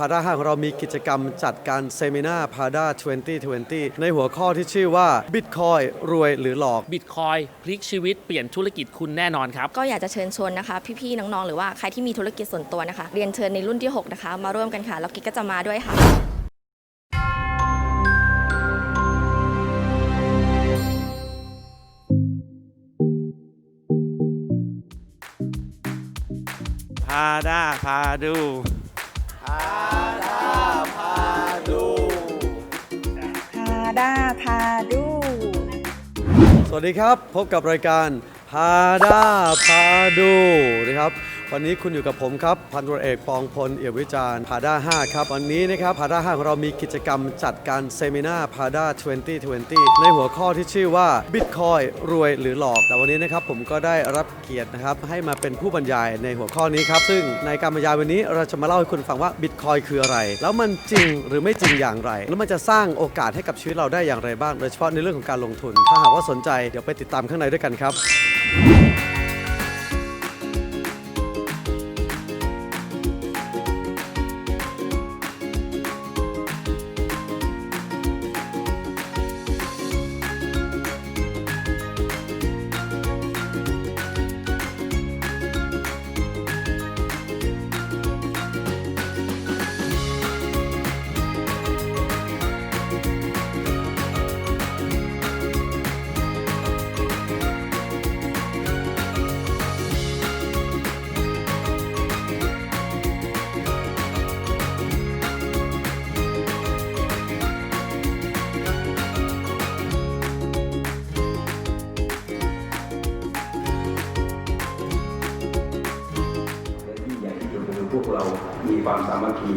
พาด้าห้าของเรามีกิจกรรมจัดการเซมินาพาด้า2020 ในหัวข้อที่ชื่อว่า Bitcoin รวยหรือหลอก บิตคอยพลิกชีวิตเปลี่ยนธุรกิจคุณแน่นอนครับ ก็อยากจะเชิญชวนนะคะ พี่ๆน้องๆ หรือว่าใครที่มีธุรกิจส่วนตัวนะคะ เรียนเชิญในรุ่นที่ 6 นะคะ มาร่วมกันค่ะ แล้วกิ๊กก็จะมาด้วยค่ะ พาด้าพาดู พาด้าพาดู สวัสดีครับ พบกับรายการพาด้าพาดูนะครับ วันนี้คุณอยู่กับผมครับ พันตรวจเอกปองพล เอี่ยมวิจารณ์พาด้า5ครับ วันนี้นะครับพาด้า5ของเรามีกิจกรรมจัดการเซมินาพาด้า2020 ในหัวข้อที่ชื่อว่า Bitcoin รวยหรือหลอก แต่วันนี้นะครับผมก็ได้รับเกียรตินะครับให้มาเป็นผู้บรรยายในหัวข้อนี้ครับ ซึ่งในการบรรยายวันนี้เราจะมาเล่าให้คุณฟังว่า Bitcoin คืออะไร แล้วมันจริงหรือไม่จริงอย่างไร แล้วมันจะสร้างโอกาสให้กับชีวิตเราได้อย่างไรบ้าง โดยเฉพาะในเรื่องของการลงทุน ถ้าหากว่าสนใจเดี๋ยวไปติดตามข้างในด้วยกันครับ เรามีความสามัคคี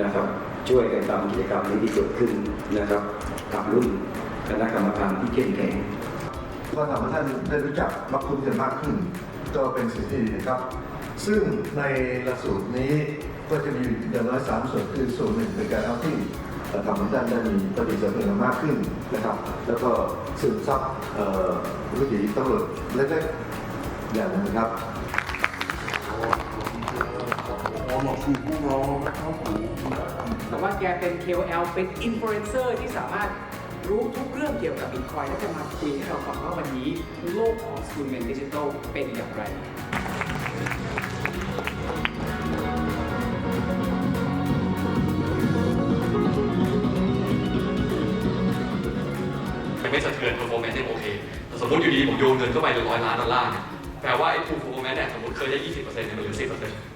นะครับ ช่วยกันทำกิจกรรมนี้ที่เกิดขึ้นนะครับกับรุ่นคณะกรรมการที่เข้มแข็งก็ทำให้ท่านได้รู้จักรับคุณกันมากขึ้น ก็เป็นสิ่งที่ดีครับ ซึ่งในหลักสูตรนี้ก็จะมีอย่างน้อยสามส่วนคือส่วนหนึ่งเป็นการเอาที่ทำให้ท่านได้มีปฏิสัมพันธ์มากขึ้นนะครับ แล้วก็ซึมซับเอ่อวิถีตำรวจเล็กๆอย่างนะครับ หนึงนะครับแต่ว่าแกเป็น KOL เป็นอินฟลูเอนเซอร์ที่สามารถรู้ทุกเรื่องเกี่ยวกับบิตคอยและจะมาคุยให้เราฟังว่าวันนี้ โลกของสกุลเงินดิจิทัลเป็นอย่างไรยังไม่สะเทือน performance ยังโอเคแต่สมมติอยู่ดีผมโยนเงินเข้าไปร้อยล้านดอลลาร์เนี่ยแปลว่าไอ้ full performance เนี่ยสมมติเคยได้ 20%เนี่ยมันเหลือ 10%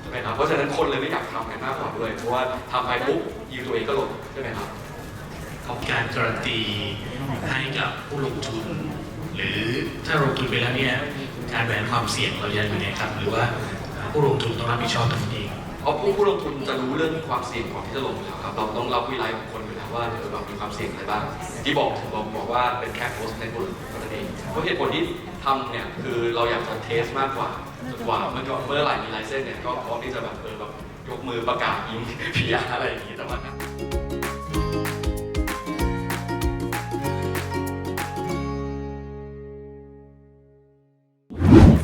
ใช่ไหมครับเพราะฉะนั้นคนเลยไม่อยากทำกันมากกว่าด้วยเพราะว่าทำไปปุ๊บยิวตัวเองก็หล่นใช่ไหมครับของการการันตีให้กับผู้ลงทุน หรือถ้าลงทุนไปแล้วเนี่ยการแบนความเสี่ยงเรายังอยู่ไหนครับหรือว่าผู้ลงทุนต้องรับผิดชอบตรงนี้เองเพราะผู้ผู้ลงทุนจะรู้เรื่องความเสี่ยงก่อนที่จะลงอยู่แล้วครับเราต้องรับวิไลของคนอยู่แล้ ว่าเออเรามีความเสี่ยงอะไรบ้างที่บอกถึงบอกบอกว่าเป็นแค่โพสในบนนั่นเองเพราะเหตุผลที่ทำเนี่ยคือเราอยากจะเทสมากกว่าจนกว่าเมื่อเมื่อไหร่มีไลเซนส์เนี่ยก็พร้อมที่จะแบบเออแบบยกมือประกาศยิงพิยาอะไรอย่างงี้แต่ว่า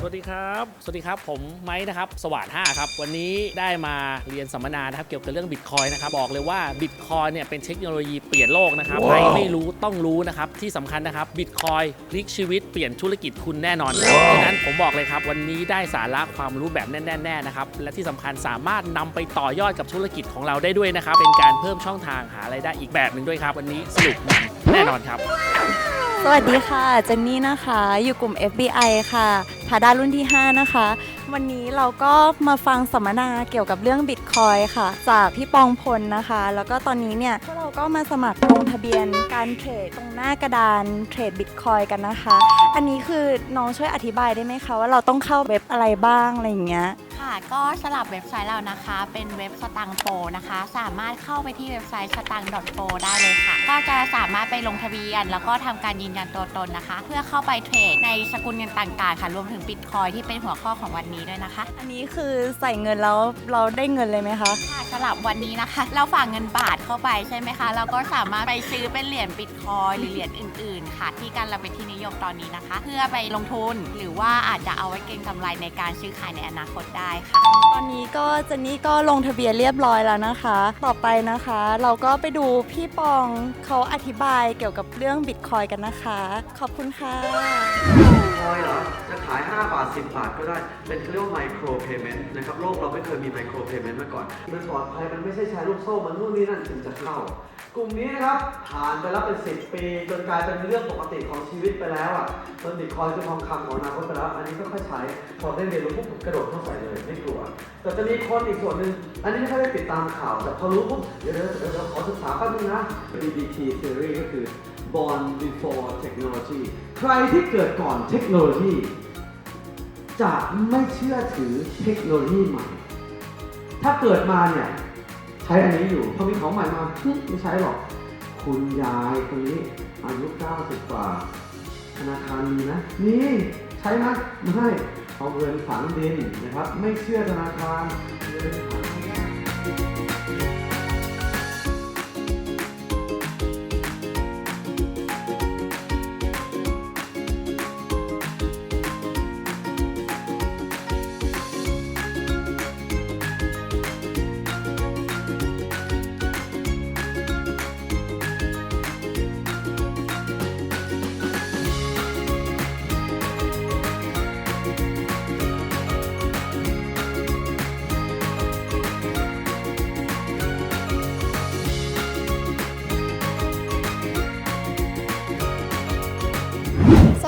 วัสดีครับ สวัสดีครับผมไม้นะครับสวัสด5ครับ วันนี้ได้มาเรียนสัมมนานะครับเกี่ยวกับเรื่องบิตคอยนะครับบอกเลยว่าบิตคอยเนี่ยเป็นเทคโนโลยีเปลี่ยนโลกนะครับใครไม่รู้ต้องรู้นะครับที่สำคัญนะครับบิตคอยพลิกชีวิตเปลี่ยนธุรกิจคุณแน่นอนครับฉะนั้นผมบอกเลยครับวันนี้ได้สาระความรู้แบบแน่นๆนะครับและที่สำคัญสามารถนำไปต่อยอดกับธุรกิจของเราได้ด้วยนะครับเป็นการเพิ่มช่องทางหารายได้อีกแบบหนึ่งด้วยครับ วันนี้สนุกมันแน่นอนครับ สวัสดีค่ะเจนนี่นะคะ อยู่กลุ่ม FBI ค่ะ พาด้ารุ่นที่ 5 นะคะ วันนี้เราก็มาฟังสัมมนาเกี่ยวกับเรื่องบิตคอยค่ะ จากพี่ปองพลนะคะ แล้วก็ตอนนี้เนี่ยพวกเราก็มาสมัครลงทะเบียนการเทรดตรงหน้ากระดานเทรดบิตคอยกันนะคะ อันนี้คือน้องช่วยอธิบายได้ไหมคะ ว่าเราต้องเข้าเว็บอะไรบ้างอะไรอย่างเงี้ยค่ะก็สลับเว็บไซต์เรานะคะ เป็นเว็บสตังโปนะคะ สามารถเข้าไปที่เว็บไซต์สตัง p o ได้เลยค่ะ ก็จะสามารถไปลงทะเบียน แล้วก็ทำการยืนยันตัวตนนะคะ เพื่อเข้าไปเทรดในสกุลเงินต่างๆค่ะรวมถึงบิตคอยที่เป็นหัวข้อของวันนี้ด้วยนะคะ อันนี้คือใส่เงินแล้วเราได้เงินเลยไหมคะค่ะสำหรับวันนี้นะคะ เราฝากเงินบาทเข้าไปใช่ไหมคะ เราก็สามารถไปซื้อเป็นเหรียญบิตคอยหรือเหรียญอื่น ๆ ค่ะ ที่การเราเป็นที่นิยมตอนนี้นะคะ เพื่อไปลงทุนหรือว่าอาจจะเอาไว้เก็งกำไรในการซื้อขายในอนาคตได้ได้ค่ะ ตอนนี้ก็เจนนี่ก็ลงทะเบียนเรียบร้อยแล้วนะคะ ต่อไปนะคะ เราก็ไปดูพี่ปองเขาอธิบายเกี่ยวกับเรื่องบิตคอยกันนะคะ ขอบคุณค่ะ คอยเหรอ จะขาย5 บาท 10 บาทก็ได้ เป็นเขาเรียกว่าไมโครเพย์เมนต์นะครับ โลกเราไม่เคยมีไมโครเพย์เมนต์มาก่อน มันปลอดภัยมันไม่ใช่ใช้ลูกโซ่ มันนู่นนี่นั่นถึงจะเข้า กลุ่มนี้นะครับ ผ่านไปแล้วเป็น 10 ปี จนกลายเป็นเรื่องปกติของชีวิตไปแล้วอะจนบิตคอยน์คือทองคำของอนาคตไปแล้ว อันนี้ก็ค่อยใช้ พอได้เรียนรู้ปุ๊บกระโดดเข้าใส่เลย ไม่กลัว แต่จะมีคนอีกส่วนหนึ่ง อันนี้ไม่ค่อยได้ติดตามข่าว แต่พอรู้ปุ๊บ เดี๋ยวเดี๋ยวเดี๋ยวเดี๋ยวขอศึกษาแป๊บนึงนะ BBT theory ก็คือ born before technology ใครที่เกิดก่อนเทคโนโลยี จะไม่เชื่อถือเทคโนโลยีใหม่ ถ้าเกิดมาเนี่ยใช้อันนี้อยู่พอมีของใหม่มาฮึไม่ใช้หรอก คุณยายคนนี้อายุ 90 กว่า ธนาคารมีนะนี่ใช้ไหมไม่เอาเงินฝังดินนะครับ ไม่เชื่อธนาคารเงินฝัง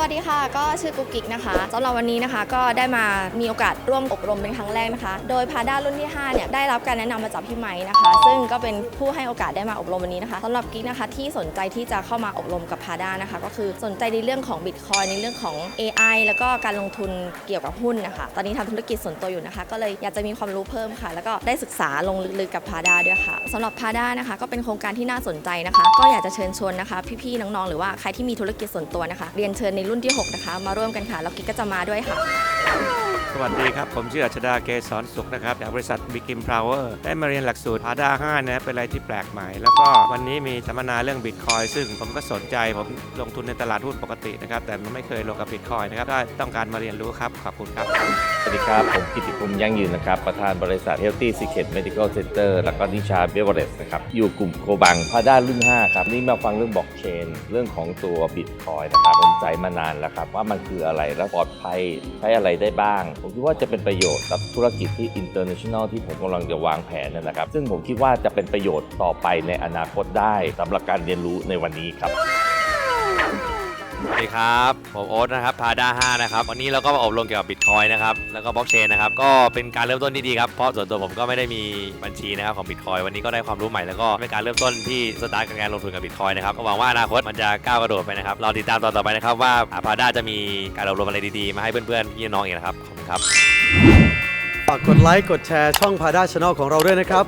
สวัสดีค่ะ ก็ชื่อกุ๊กกิ๊กนะคะสำหรับวันนี้นะคะก็ได้มามีโอกาสร่วมอบรมเป็นครั้งแรกนะคะ โดยพาด้ารุ่นที่5เนี่ยได้รับการแนะนำมาจากพี่ไม้นะคะ ซึ่งก็เป็นผู้ให้โอกาสได้มาอบรมวันนี้นะคะสำหรับกิ๊กนะคะที่สนใจที่จะเข้ามาอบรมกับพาด้านะคะ ก็คือสนใจในเรื่องของบิตคอยในเรื่องของ AI แล้วก็การลงทุนเกี่ยวกับหุ้นนะคะ ตอนนี้ทำธุรกิจส่วนตัวอยู่นะคะ ก็เลยอยากจะมีความรู้เพิ่มค่ะ แล้วก็ได้ศึกษาลงลึกๆกับพาด้าด้วยค่ะสำหรับพาด้านะคะ ก็เป็นโครงการที่น่าสนใจนะคะ ก็อยากจะเชิญชวนนะคะ พี่ๆน้องๆหรือว่าใครที่มีธุรกิจส่วนตัวนะคะ เรียนเชิญในรุ่นที่หกนะคะ มาร่วมกันค่ะ แล้วกิ๊กก็จะมาด้วยค่ะ สวัสดีครับ ผมชื่ออัชดาเกษรสุขนะครับจากบริษัทบิกิมพาวเวอร์ได้มาเรียนหลักสูตรพาด้า5นะเป็นอะไรที่แปลกใหม่ แล้วก็วันนี้มีสัมมนาเรื่องบิตคอยซึ่งผมก็สนใจผมลงทุนในตลาดหุ้นปกตินะครับ แต่ไม่เคยลงกับบิตคอยนะครับก็ต้องการมาเรียนรู้ครับ ขอบคุณครับ สวัสดีครับ ผมกิติภูมิยั่งยืนนะครับ ประธานบริษัท Healthy Secret Medical Center แล้วก็นิชาเบเวอเรสนะครับอยู่กลุ่มโกบังพาด้ารุ่น 5 ครับนี่มาฟังเรื่องบล็อกเชนเรื่องของตัวบิตคอยนะครับสนใจมานานแล้วครับว่ามันคืออะไรและปลอดภัยใช้อะไรได้บ้างผมคิดว่าจะเป็นประโยชน์กับธุรกิจที่ international ที่ผมกำลังจะวางแผนนะครับ ซึ่งผมคิดว่าจะเป็นประโยชน์ต่อไปในอนาคตได้สำหรับการเรียนรู้ในวันนี้ครับสวัสดีครับ ผมโอ๊ตนะครับพาด้า5นะครับ วันนี้เราก็มาอบรมเกี่ยวกับบิตคอยนะครับ แล้วก็บล็อกเชนนะครับ ก็เป็นการเริ่มต้นที่ดีครับ เพราะส่วนตัวผมก็ไม่ได้มีบัญชีนะครับของบิตคอยวันนี้ก็ได้ความรู้ใหม่ แล้วก็เป็นการเริ่มต้นที่สตาร์ทกับการลงทุนกับบิตคอยนะครับก็หวังว่าอนาคตมันจะก้าวกระโดดไปนะครับรอติดตามตอนต่อไปนะครับว่าพาด้าจะมีการอบรมอะไรดีๆ มาให้เพื่อนๆพี่น้องอีกนะครับขอบ ครับ ฝากกดไลค์ กดแชร์ช่องพาด้าช n แนลของเราด้วยนะครับ